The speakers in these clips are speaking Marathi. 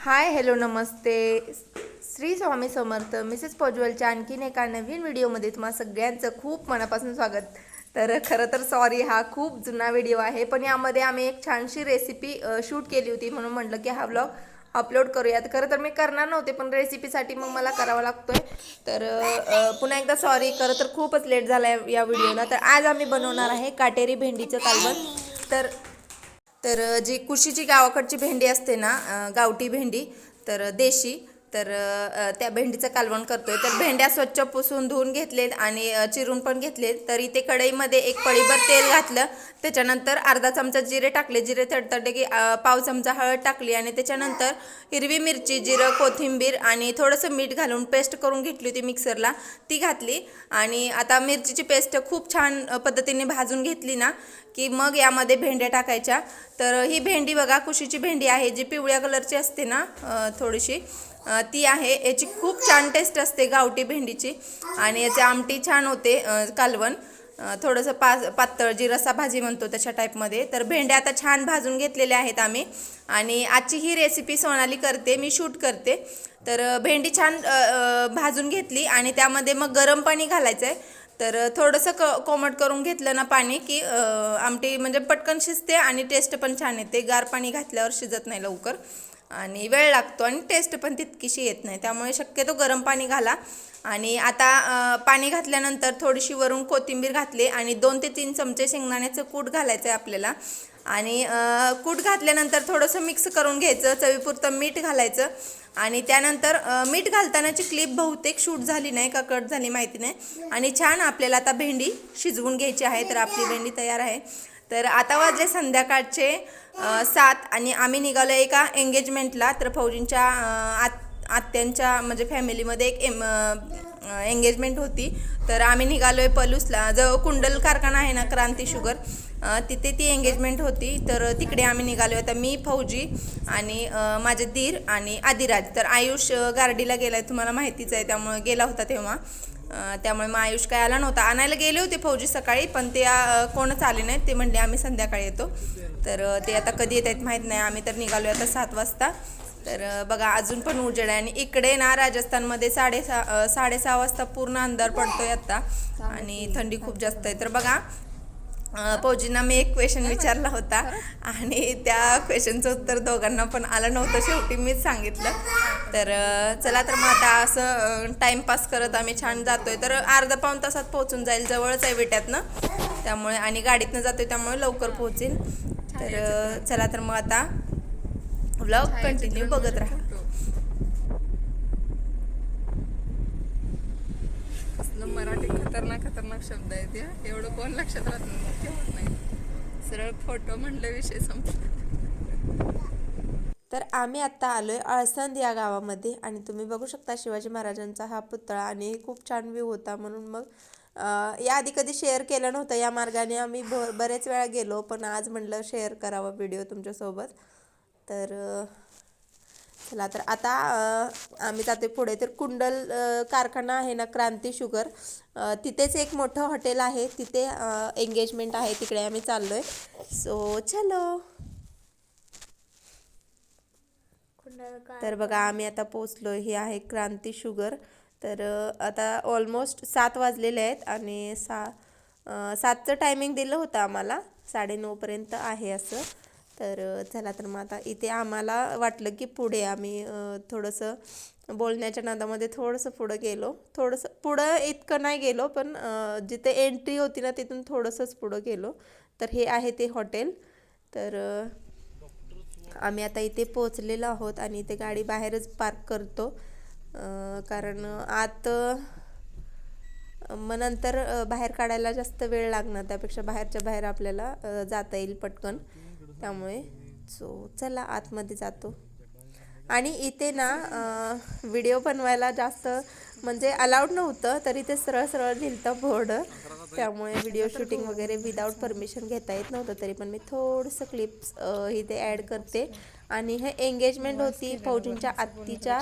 हाय हॅलो नमस्ते. श्री स्वामी समर्थ मिसेस पॉज्युअलच्या आणखीन एका नवीन व्हिडिओमध्ये तुम्हा सगळ्यांचं खूप मनापासून स्वागत. तर खरं तर सॉरी हा खूप जुना व्हिडिओ आहे पण यामध्ये आम्ही एक छानशी रेसिपी शूट केली होती म्हणून म्हटलं की हा व्लॉग अपलोड करूयात. खरं तर मी करणार नव्हते पण रेसिपीसाठी मग मला करावा आहे तर पुन्हा एकदा सॉरी खरं तर खूपच लेट झाला आहे या व्हिडिओला. तर आज आम्ही बनवणार आहे काटेरी भेंडीचं कालवण. तर तर जी कुशीची गावाकडची भेंडी असते ना गावठी भेंडी तर देशी. तर त्या भेंडीचं कालवण करतोय. तर भेंड्या स्वच्छ पुसून धुवून घेतलेत आणि चिरून पण घेतलेत. तर इथे कढईमध्ये एक पळीभर तेल घातलं. त्याच्यानंतर अर्धा चमचा जिरे टाकले. जिरे तडतडले की पाव चमचा हळद टाकली आणि त्याच्यानंतर हिरवी मिरची जिरं कोथिंबीर आणि थोडंसं मीठ घालून पेस्ट करून घेतली होती मिक्सरला. ती घातली. आणि आता मिरचीची पेस्ट खूप छान पद्धतीने भाजून घेतली ना की मग यामध्ये भेंड्या टाकायच्या. तर ही भेंडी बघा कुशीची भेंडी आहे जी पिवळ्या कलरची असते ना थोडीशी. ती आहे. याची खूप छान टेस्ट असते गावठी भेंडीची. आणि याची आमटी छान होते कालवण. थोडंसं पा पातळ जी रसा भाजी म्हणतो तशा टाईपमध्ये तर भेंड्या आता छान भाजून घेतलेल्या आहेत आम्ही. आणि आजची ही रेसिपी सोनाली करते मी शूट करते. तर भेंडी छान भाजून घेतली आणि त्यामध्ये मग गरम पाणी घालायचं आहे तर थोडंसं क कोमट करून घेतलं ना पाणी की आमटी म्हणजे पटकन शिजते आणि टेस्ट पण छान येते. गार पाणी घातल्यावर शिजत नाही लवकर. आणि वेळ लागतो आणि टेस्ट पण तितकीशी येत नाही. त्यामुळे शक्यतो गरम पाणी घाला. आणि आता पाणी घातल्यानंतर थोडीशी वरून कोथिंबीर घातली आणि दोन ते तीन चमचे शेंगदाण्याचं कूट घालायचं आहे आपल्याला. आणि कूट घातल्यानंतर थोडंसं मिक्स करून घ्यायचं चवीपुरतं मीठ घालायचं. आणि त्यानंतर मीठ घालतानाची क्लिप बहुतेक शूट झाली नाही का कट झाली माहिती नाही. आणि छान आपल्याला आता भेंडी शिजवून घ्यायची आहे तर आपली भेंडी तयार आहे. तर आता वाजले संध्याकाळचे सात आणि आम्ही निघालो एका एंगेजमेंटला तर फौजींच्या आत आत्यांच्या म्हणजे फॅमिलीमध्ये एक एम एंगेजमेंट होती. तर आम्ही निघालो आहे पलूसला. जवळ कुंडल कारखाना आहे ना क्रांती शुगर तिथे ती एंगेजमेंट होती. तर तिकडे आम्ही निघालो आता मी फौजी आणि माझे दीर आणि आदिराज. तर आयुष गार्डीला गेला आहे तुम्हाला माहितीच आहे त्यामुळे गेला होता तेव्हा. त्यामुळे मग आयुष काय आला नव्हता. आणायला गेले होते फौजी सकाळी पण ते कोणच आले नाहीत. ते म्हणले आम्ही संध्याकाळी येतो. तर ते आता कधी येत आहेत माहीत नाही. आम्ही तर निघालो आता सात वाजता. तर बघा अजून पण उजेड आहे. आणि इकडे ना राजस्थानमध्ये साडेसहा साडेसहा वाजता पूर्ण अंधार पडतोय आता. आणि थंडी खूप जास्त आहे. तर बघा फौजींना मी एक क्वेश्चन विचारला होता. आणि त्या क्वेश्चनचं उत्तर दोघांना पण आलं नव्हतं शेवटी मीच सांगितलं. तर चला तर मग आता असं टाईमपास करत आम्ही छान जातोय. तर अर्धा पाऊण तासात पोहोचून जाईल जवळच आहे विट्यातनं. त्यामुळे आणि गाडीतनं जातोय त्यामुळे लवकर पोहोचेल तर चला तर मग आता व्लॉग कंटिन्यू बघत राहा. खतरनाक खतरनाक शब्द आहेत या. एवढं कोण लक्षात राहत नाही ठेवत नाही. सरळ फोटो म्हणलं विषय संपला. तर आम्ही आत्ता आलोय अळसंद या गावामध्ये आणि तुम्ही बघू शकता शिवाजी महाराजांचा हा पुतळा आणि खूप छान व्ह्यू होता म्हणून मग या याआधी कधी शेअर केलं नव्हतं या मार्गाने आम्ही ब बरेच वेळा गेलो पण आज म्हटलं शेअर करावा व्हिडिओ तुमच्यासोबत. तर चला तर आता आम्ही जाते पुढे. तर कुंडल कारखाना आहे ना क्रांती शुगर. तिथेच एक मोठं हॉटेल आहे. तिथे एंगेजमेंट आहे. तिकडे आम्ही चाललोय. सो चलो. तर बघा आम्ही आता पोचलो हे आहे क्रांती शुगर. तर आता ऑलमोस्ट सात वाजलेले आहेत आणि सा सातचं टायमिंग दिलं होतं आम्हाला. साडेनऊपर्यंत आहे असं. तर चला तर मग आता इथे आम्हाला वाटलं की पुढे आम्ही थोडंसं बोलण्याच्या नादामध्ये थोडंसं पुढं गेलो. थोडंसं पुढं इतकं नाही गेलो पण जिथे एंट्री होती ना तिथून थोडंसंच पुढं गेलो. तर हे आहे ते हॉटेल तर आम्ही आता इथे पोचलेलो आहोत आणि इथे गाडी बाहेरच पार्क करतो. कारण आत मग नंतर बाहेर काढायला जास्त वेळ लागणार त्यापेक्षा बाहेरच्या बाहेर आपल्याला जाता येईल पटकन. त्यामुळे सो चला आतमध्ये जातो. आणि इथे ना व्हिडिओ बनवायला जास्त म्हणजे अलाउड नव्हतं तरी ते सरळ सरळ दिलतं बोर्ड त्यामुळे व्हिडिओ शूटिंग वगैरे विदाऊट परमिशन घेता येत नव्हतं तरी पण मी थोडंसं क्लिप्स इथे ॲड करते. आणि हे एंगेजमेंट होती फौजींच्या आत्तीच्या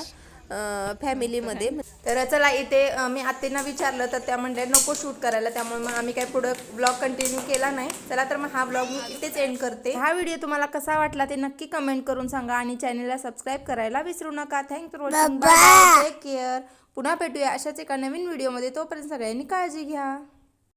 फॅमिलीमध्ये. तर चला इथे मी आत्तेना विचारलं तर त्या म्हणल्या नको शूट करायला त्यामुळे मग आम्ही काय पुढं ब्लॉग कंटिन्यू केला नाही. चला तर मग हा ब्लॉग मी इथेच एंड करते. हा व्हिडिओ तुम्हाला कसा वाटला ते नक्की कमेंट करून सांगा आणि चॅनलला सबस्क्राईब करायला विसरू नका. Thanks for watching bye take care पुन्हा भेटूया अशाच एका नवीन व्हिडिओमध्ये तोपर्यंत सगळ्यांनी काळजी घ्या.